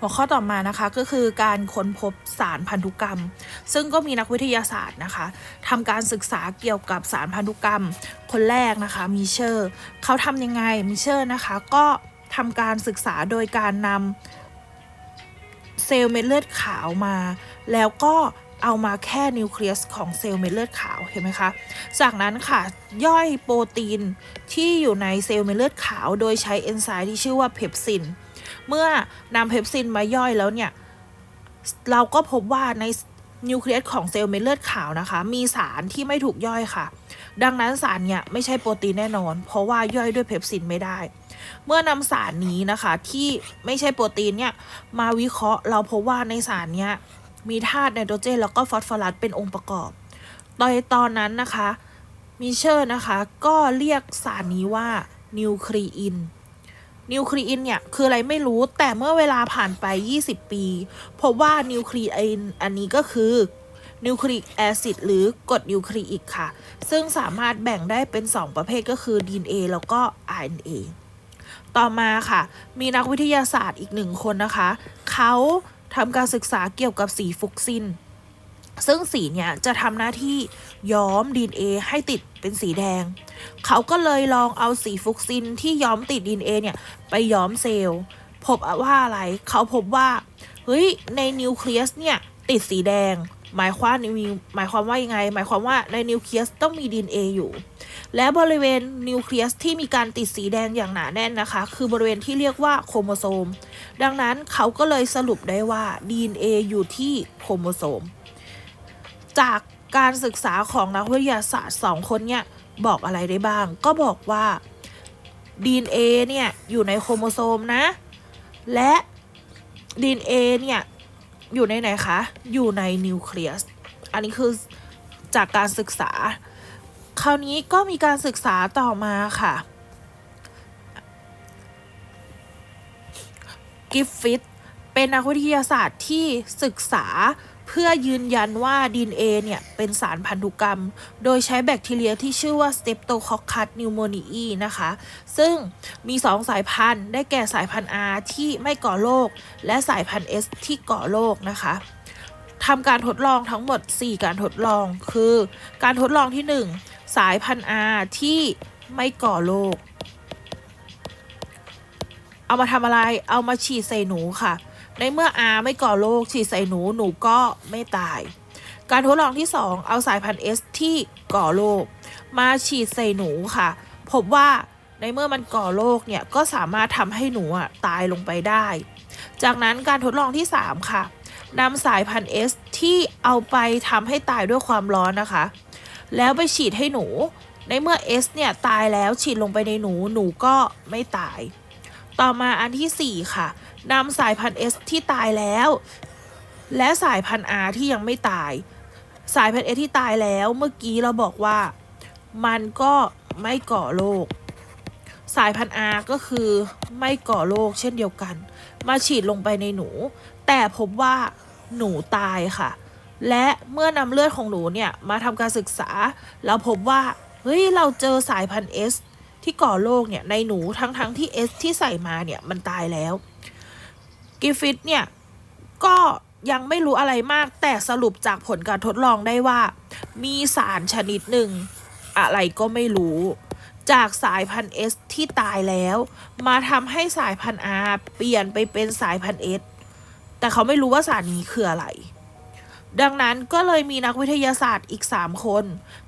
หัวข้อต่อมานะคะก็คือการค้นพบสารพันธุกรรม ซึ่งก็มีนักวิทยาศาสตร์นะคะทำการศึกษาเกี่ยวกับสารพันธุกรรม คนแรกนะคะมิเชอร์เขาทำยังไงมิเชอร์นะคะ ก็ทำการศึกษาโดยการนำเซลล์เม็ดเลือดขาวมา แล้วก็เอามาแค่นิวเคลียสของเซลล์เม็ดเลือดขาวเห็นไหมคะ จากนั้นค่ะย่อยโปรตีนที่อยู่ในเซลล์เม็ดเลือดขาว โดยใช้เอนไซม์ที่ชื่อว่าเพปซิน เมื่อนำเพปซินมาย่อยแล้วเนี่ย เราก็พบว่าในนิวเคลียสของเซลล์เม็ดเลือดขาวนะคะ มีสารที่ไม่ถูกย่อยค่ะ ดังนั้นสารเนี่ยไม่ใช่โปรตีนแน่นอน เพราะว่าย่อยด้วยเพปซินไม่ได้ เมื่อนำสารนี้นะคะที่ไม่ใช่โปรตีนเนี่ยมาวิเคราะห์ เราพบว่าในสารเนี้ยมีธาตุไนโตรเจนแล้วก็ฟอสฟอรัสเป็นองค์ประกอบโดยตอนนั้นนะคะมิเชอร์นะคะก็เรียกสารนี้ว่านิวคลีอิน นิวคลีอินเนี่ยคืออะไรไม่รู้แต่เมื่อเวลาผ่านไป 20 ปีพบว่านิวคลีอินอันนี้ก็คือนิวคลีอิกแอซิดหรือกรดนิวคลีอิกค่ะ ซึ่งสามารถแบ่งได้เป็น 2 ประเภทก็คือ DNA แล้วก็ RNA ต่อมาค่ะ มีนักวิทยาศาสตร์อีกหนึ่งคนนะคะ เขาทำการศึกษาเกี่ยวกับสีฟุกซิน ซึ่งสีเนี่ยจะทำหน้าที่ย้อม DNA ให้ติดเป็นสีแดง เขาก็เลยลองเอาสีฟุกซินที่ย้อมติด DNA เนี่ยไปย้อมเซลล์ พบว่าอะไร เขาพบว่าเฮ้ยในนิวเคลียสเนี่ยติดสีแดง หมายความหมายความว่ายังไง หมายความว่าในนิวเคลียสต้องมี DNA อยู่ และบริเวณนิวเคลียสที่มีการติดสีแดงอย่างหนาแน่นนะคะ คือบริเวณที่เรียกว่าโครโมโซม ดังนั้นเขาก็เลยสรุปได้ว่า DNA อยู่ที่โครโมโซม จากการศึกษาของนักวิทยาศาสตร์สองคนเนี่ยบอกอะไรได้บ้าง ก็บอกว่า DNA เนี่ยอยู่ในโครโมโซมนะ และ DNA เนี่ยอยู่ในไหนคะ อยู่ในนิวเคลียส อันนี้คือจากการศึกษา คราวนี้ก็มีการศึกษาต่อมาค่ะ กิฟฟิตเป็นนักวิทยาศาสตร์ที่ศึกษา เพื่อยืนยันว่า DNA เนี่ยเป็นสารพันธุกรรม โดยใช้แบคทีเรียที่ชื่อว่า Streptococcus pneumoniae นะคะ ซึ่งมี 2 สายพันธุ์ ได้แก่สายพันธุ์ R ที่ไม่ก่อโรคและสายพันธุ์ S ที่ก่อโรคนะคะทำการทดลองทั้งหมด 4 การทดลองคือ การทดลองที่ 1 สายพันธุ์ R ที่ไม่ก่อโรคเอามาทำอะไร เอามาฉีดใส่หนูค่ะ ในเมื่อ R ไม่ก่อโรคฉีดใส่หนูหนูก็ไม่ตาย การทดลองที่ 2 เอาสายพันธุ์ S ที่ก่อโรคมาฉีดใส่หนูค่ะ พบว่าในเมื่อมันก่อโรคเนี่ยก็สามารถทำให้หนูตายลงไปได้ จากนั้นการทดลองที่ 3 ค่ะนำสายพันธุ์ S ที่เอาไปทำให้ตายด้วยความร้อนนะคะ แล้วไปฉีดให้หนู ในเมื่อ S เนี่ยตายแล้วฉีดลงไปในหนูหนูก็ไม่ตาย ต่อมาอันที่ 4 ค่ะ นำสายพันธุ์ S ที่ตายแล้ว และสายพันธุ์ R ที่ยังไม่ตาย สายพันธุ์ S ที่ตายแล้วเมื่อกี้เราบอกว่ามันก็ไม่ก่อโรคสายพันธุ์ R ก็คือไม่ก่อโรคเช่นเดียวกัน มาฉีดลงไปในหนู แต่พบว่าหนูตายค่ะ และเมื่อนำเลือดของหนูเนี่ยมาทำการศึกษา เราพบว่าเฮ้ยเราเจอสายพันธุ์ S ที่ก่อโรคเนี่ยในหนูทั้งๆทที่ S ที่ใส่มาเนี่ยมันตายแล้ว กิฟฟิตเนี่ย ก็ยังไม่รู้อะไรมากแต่สรุปจากผลการทดลองได้ว่า มีสารชนิดหนึ่ง อะไรก็ไม่รู้ จากสายพันธุ์ S ที่ตายแล้ว มาทำให้สายพันธุ์ R เปลี่ยนไปเป็นสายพันธุ์ S แต่เขาไม่รู้ว่าสารนี้คืออะไร ดังนั้นก็เลยมีนักวิทยาศาสตร์อีก 3 คน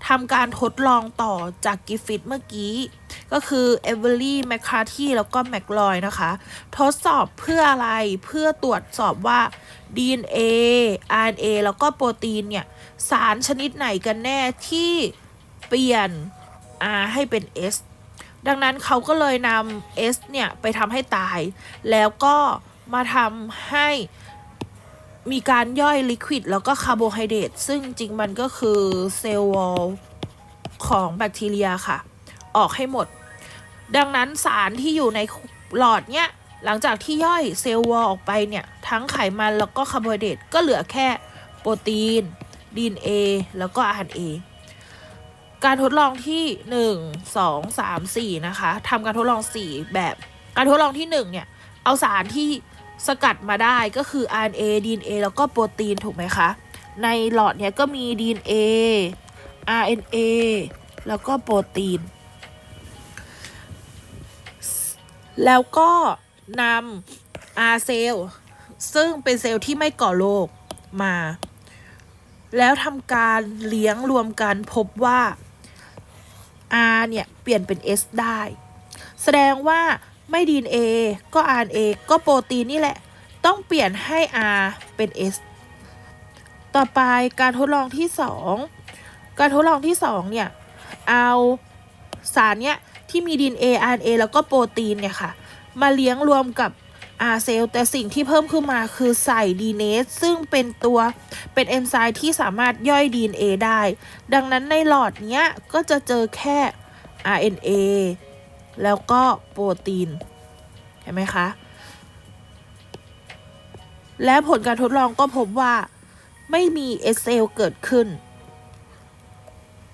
ทำการทดลองต่อจากกิฟฟิตเมื่อกี้ ก็คือเอเวอรี่แมคคาร์ทีแล้วก็แมคลอยนะคะ ทดสอบเพื่ออะไรเพื่อตรวจสอบว่า DNA RNA แล้วก็โปรตีนเนี่ย สารชนิดไหนกันแน่ที่เปลี่ยน R ให้เป็น S ดังนั้นเขาก็เลยนำ S เนี่ย ไปทำให้ตาย แล้วก็มาทำให้ มีการย่อยลิควิดแล้วก็คาร์โบไฮเดรตซึ่งจริงมันก็คือเซลล์วอลของแบคทีเรียค่ะ ออกให้หมด ดังนั้นสารที่อยู่ในหลอดเนี้ยหลังจากที่ย่อยเซลล์วอลออกไปเนี่ย ทั้งไขมันแล้วก็คาร์โบไฮเดรตก็เหลือแค่โปรตีนดีนเอแล้วก็ RNA การทดลองที่ 1 2 3 4 นะคะทำการทดลอง 4 แบบ การทดลองที่ 1 เนี่ย เอาสารที่ สกัดมาได้ก็คือ RNA DNA แล้วก็โปรตีนถูกไหมคะ ในหลอดเนี้ยก็มี DNA RNA แล้วก็โปรตีน แล้วก็นำ R เซลล์ซึ่งเป็นเซลล์ที่ไม่ก่อโรคมา แล้วทำการเลี้ยงรวมกันพบว่า R เนี่ย เปลี่ยนเป็น S ได้ แสดงว่า ไม่ DNA ก็ RNA ก็โปรตีนนี่แหละ ต้องเปลี่ยนให้ R เป็น S ต่อไปการทดลองที่ 2 การทดลองที่ 2 เนี่ย เอาสารเนี่ยที่มี DNA RNA แล้วก็โปรตีนเนี่ยค่ะ มาเลี้ยงรวมกับ R เซลแต่สิ่งที่เพิ่มขึ้นมาคือใส่ DNA ซึ่งเป็นตัวเป็นเอนไซม์ที่สามารถย่อย DNA ได้ ดังนั้นในหลอดเนี้ยก็จะเจอแค่ RNA แล้วก็โปรตีน เห็นไหมคะ และผลการทดลองก็พบว่าไม่มี S เซลเกิดขึ้น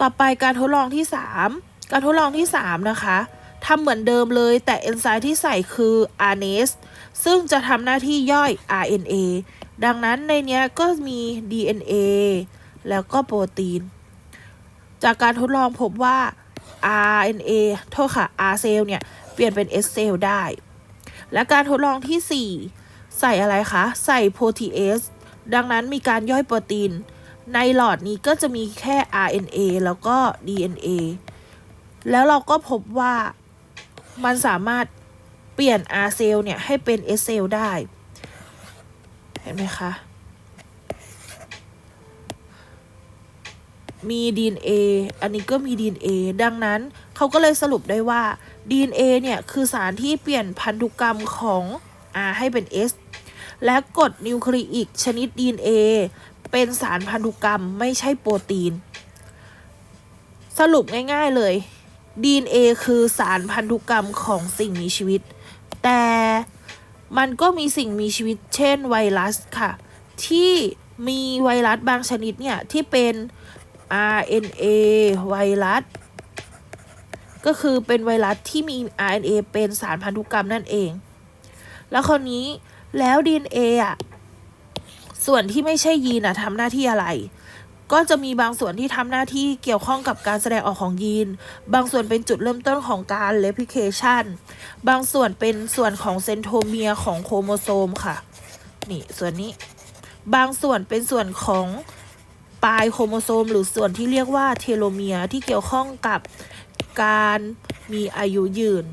ต่อไปการทดลองที่ 3 การทดลองที่ 3 นะคะทำเหมือนเดิมเลยแต่เอนไซม์ที่ใส่คือ RNase ซึ่งจะทำหน้าที่ย่อย RNA ดังนั้นในนี้ก็มี DNA แล้วก็โปรตีน จากการทดลองพบว่า RNA โทษค่ะ R เซลล์เนี่ย เปลี่ยนเป็น S เซลล์ได้ และการทดลองที่ 4 ใส่อะไรคะ ใส่โปรตีเอสดังนั้นมีการย่อยโปรตีน ในหลอดนี้ก็จะมีแค่ RNA แล้วก็ DNA แล้วเราก็พบว่ามันสามารถเปลี่ยน R เซลล์เนี่ย ให้เป็น S เซลล์ได้ เห็นไหมคะ มี DNA อันนี้ก็มี DNA ดังนั้นเขาก็เลยสรุปได้ว่า DNA เนี่ยคือสารที่เปลี่ยนพันธุกรรมของ R ให้เป็น S และกรดนิวคลีอิกชนิด DNA เป็นสารพันธุกรรมไม่ใช่โปรตีน สรุปง่ายๆเลย DNA คือสารพันธุกรรมของสิ่งมีชีวิต แต่มันก็มีสิ่งมีชีวิต เช่นไวรัสค่ะ ที่มีไวรัสบางชนิดเนี่ย ที่เป็น RNA ไวรัสก็คือเป็นไวรัสที่มี RNA เป็นสารพันธุกรรมนั่นเอง แล้วคราวนี้แล้ว DNA อะ ส่วนที่ไม่ใช่ยีนอะทำหน้าที่อะไร ก็จะมีบางส่วนที่ทำหน้าที่เกี่ยวข้องกับการแสดงออกของยีน บางส่วนเป็นจุดเริ่มต้นของการเลพิเคชัน บางส่วนเป็นส่วนของเซนโทเมียของโครโมโซมค่ะ นี่ส่วนนี้ บางส่วนเป็นส่วนของ ปลายโครโมโซม หรือส่วนที่เรียกว่าเทโลเมียร์ที่เกี่ยวข้องกับการมีอายุยืน